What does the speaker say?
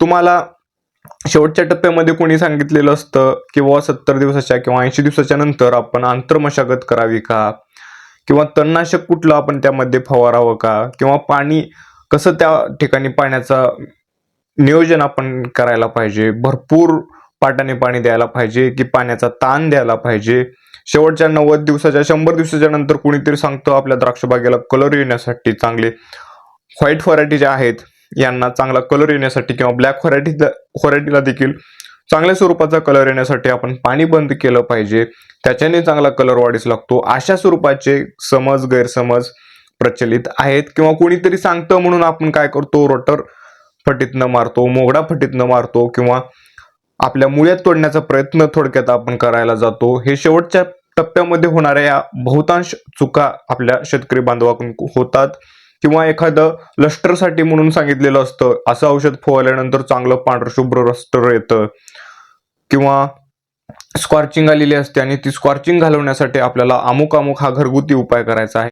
तुम्हाला शेवटच्या टप्प्यामध्ये कोणी सांगितलेलं असतं किंवा सत्तर दिवसाच्या किंवा ऐंशी दिवसाच्या नंतर आपण आंतरमशागत करावी का? किंवा तणनाशक कुठलं आपण त्यामध्ये फवारावं का? किंवा पाणी कसं त्या ठिकाणी पाण्याचा नियोजन आपण करायला पाहिजे? भरपूर पाटाने पाणी द्यायला पाहिजे की पाण्याचा ताण द्यायला पाहिजे? शेवटच्या नव्वद दिवसाच्या शंभर दिवसाच्या नंतर कुणीतरी सांगतो आपल्या द्राक्षबागेला कलर येण्यासाठी चांगले व्हाईट व्हरायटी ज्या आहेत यांना चांगला कलर येण्यासाठी किंवा ब्लॅक व्हरायटी व्हरायटीला देखील चांगल्या स्वरूपाचा कलर येण्यासाठी आपण पाणी बंद केलं पाहिजे. त्याच्याने चांगला कलर वाढीस लागतो. अशा स्वरूपाचे समज गैरसमज प्रचलित आहेत. किंवा कोणीतरी सांगतं म्हणून आपण काय करतो? रोटर फटीतनं मारतो मोगडा फटीतनं मारतो किंवा आपल्या मुळ्यात तोडण्याचा प्रयत्न थोडक्यात आपण करायला जातो. हे शेवटच्या टप्प्यामध्ये होणाऱ्या या बहुतांश चुका आपल्या शेतकरी बांधवाकडून होतात. किंवा एखादं लष्टरसाठी म्हणून सांगितलेलं असतं. असं औषध फवारल्यानंतर चांगलं पांढरं शुभ्र रस्टर येतं. किंवा स्कॉर्चिंग आलेली असते आणि ती स्कॉर्चिंग घालवण्यासाठी आपल्याला अमुक अमुक हा घरगुती उपाय करायचा आहे.